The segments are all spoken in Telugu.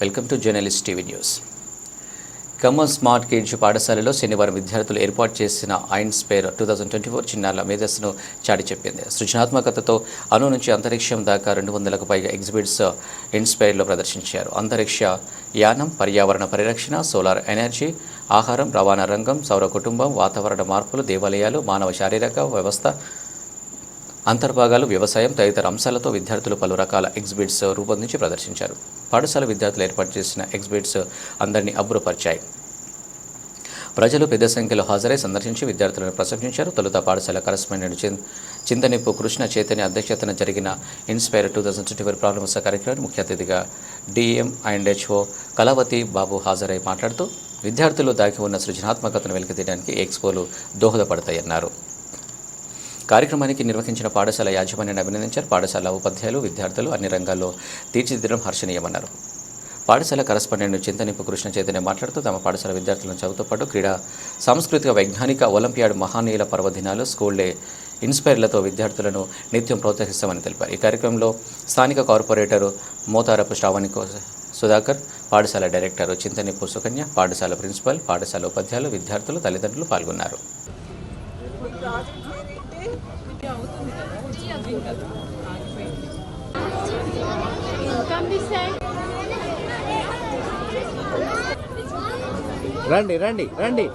Welcome to journalist TV news. Khammam smart kids పాఠశాలలో శనివారం విద్యార్థులు ఏర్పాటు చేసిన inspire two thousand twenty four చిన్నారుల మేధస్సును చాటి చెప్పింది. సృజనాత్మకతతో అణు నుంచి అంతరిక్షం దాకా రెండు వందలకు పైగా ఎగ్జిబిట్స్ ఇన్స్పైర్లో ప్రదర్శించారు. అంతరిక్ష యానం పర్యావరణ పరిరక్షణ సోలార్ ఎనర్జీ ఆహారం రవాణా రంగం సౌర కుటుంబం వాతావరణ మార్పులు దేవాలయాలు మానవ శారీరక వ్యవస్థ అంతర్భాగాలు వ్యవసాయం తదితర అంశాలతో విద్యార్థులు పలు రకాల ఎగ్జిబిట్స్ రూపొందించి ప్రదర్శించారు. పాఠశాల విద్యార్థులు ఏర్పాటు చేసిన ఎగ్జిబిట్స్ అందరినీ అబ్బురపరిచాయి. ప్రజలు పెద్ద సంఖ్యలో హాజరై సందర్శించి విద్యార్థులను ప్రశంసించారు. తొలుత పాఠశాల కరస్పాండెంట్ చిన్ చింతనిప్పు కృష్ణ చైతన్య అధ్యక్షతన జరిగిన inspire two thousand twenty four ప్రారంభోత్సవ కార్యక్రమానికి ముఖ్య అతిథిగా DM and HO Kalavathi Babu హాజరై మాట్లాడుతూ విద్యార్థులు దాగి ఉన్న సృజనాత్మకతను వెలికితీయడానికి ఎక్స్పోలు దోహదపడతాయన్నారు. కార్యక్రమానికి నిర్వహించిన పాఠశాల యాజమాన్యాన్ని అభినందించారు. పాఠశాల ఉపాధ్యాయులు విద్యార్థులు అన్ని రంగాల్లో తీర్చిదిద్దడం హర్షణీయమన్నారు. పాఠశాల కరస్పాండెంట్ చింతనిప్పు కృష్ణ చైతన్య మాట్లాడుతూ తమ పాఠశాల విద్యార్థులను చదువుతో పాటు క్రీడా సాంస్కృతిక వైజ్ఞానిక ఒలింపియాడ్ మహానీయుల పర్వదినాలు స్కూల్ డే ఇన్స్పైర్లతో విద్యార్థులను నిత్యం ప్రోత్సహిస్తామని తెలిపారు. ఈ కార్యక్రమంలో స్థానిక కార్పొరేటర్ మోతారపు శ్రావణి సుధాకర్ పాఠశాల డైరెక్టర్ చింతనిప్పు సుకన్య పాఠశాల ప్రిన్సిపల్ పాఠశాల ఉపాధ్యాయులు విద్యార్థులు తల్లిదండ్రులు పాల్గొన్నారు. రండి రండి రండి.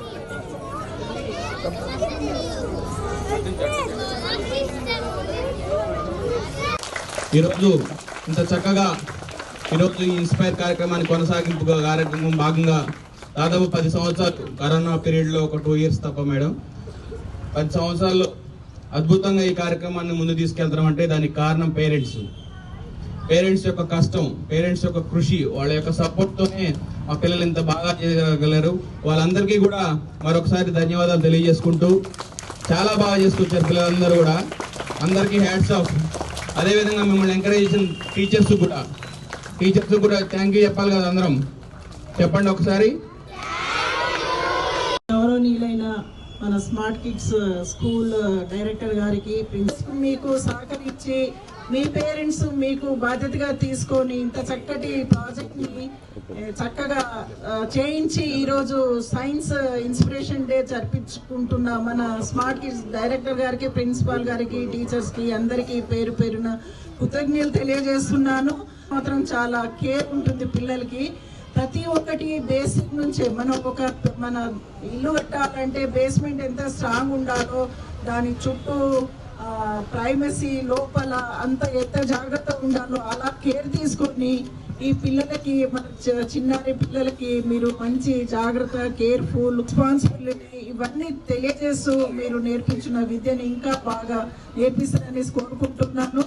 ఈరోజు ఇంత చక్కగా ఈరోజు ఈ ఇన్స్పైర్ కార్యక్రమాన్ని కొనసాగింపు కార్యక్రమం భాగంగా దాదాపు పది సంవత్సరాలు కరోనా పీరియడ్లో ఒక టూ ఇయర్స్ తప్ప మేడం. పది సంవత్సరాల్లో అద్భుతంగా ఈ కార్యక్రమాన్ని ముందు తీసుకెళ్తాం అంటే దానికి కారణం పేరెంట్స్. పేరెంట్స్ యొక్క కష్టం పేరెంట్స్ యొక్క కృషి వాళ్ళ యొక్క సపోర్ట్తోనే మా పిల్లలు ఇంత బాగా చేయగలరు. వాళ్ళందరికీ కూడా మరొకసారి ధన్యవాదాలు తెలియజేసుకుంటూ చాలా బాగా చేసుకొచ్చారు పిల్లలందరూ కూడా. అందరికీ హ్యాట్స్ ఆఫ్ అదేవిధంగా మిమ్మల్ని ఎంకరేజ్ చేసిన టీచర్స్ కూడా. టీచర్స్ కూడా థ్యాంక్ యూ చెప్పాలి కదా అందరం. చెప్పండి ఒకసారి. మన స్మార్ట్ కిడ్స్ స్కూల్ డైరెక్టర్ గారికి ప్రిన్సిపల్ మీకు సహకరించి మీ పేరెంట్స్ మీకు బాధ్యతగా తీసుకొని ఇంత చక్కటి ప్రాజెక్ట్ని చక్కగా చేయించి ఈరోజు సైన్స్ ఇన్స్పిరేషన్ డే జరిపించుకుంటున్న మన స్మార్ట్ కిడ్స్ డైరెక్టర్ గారికి ప్రిన్సిపాల్ గారికి టీచర్స్కి అందరికీ పేరు పేరున కృతజ్ఞతలు తెలియజేస్తున్నాను. మాత్రం చాలా కేర్ ఉంటుంది పిల్లలకి. ప్రతి ఒక్కటి బేసిక్ నుంచే. మనం ఒక మన ఇల్లు కట్టాలంటే బేస్మెంట్ ఎంత స్ట్రాంగ్ ఉండాలో దాని చుట్టూ ప్రైమసీ లోపల అంత ఎంత జాగ్రత్త ఉండాలో అలా కేర్ తీసుకొని ఈ పిల్లలకి మన చిన్నారి పిల్లలకి మీరు మంచి జాగ్రత్త కేర్ఫుల్ రెస్పాన్సిబిలిటీ ఇవన్నీ తెలియజేస్తూ మీరు నేర్పించిన విద్యను ఇంకా బాగా నేర్పిస్తారని కోరుకుంటున్నాను.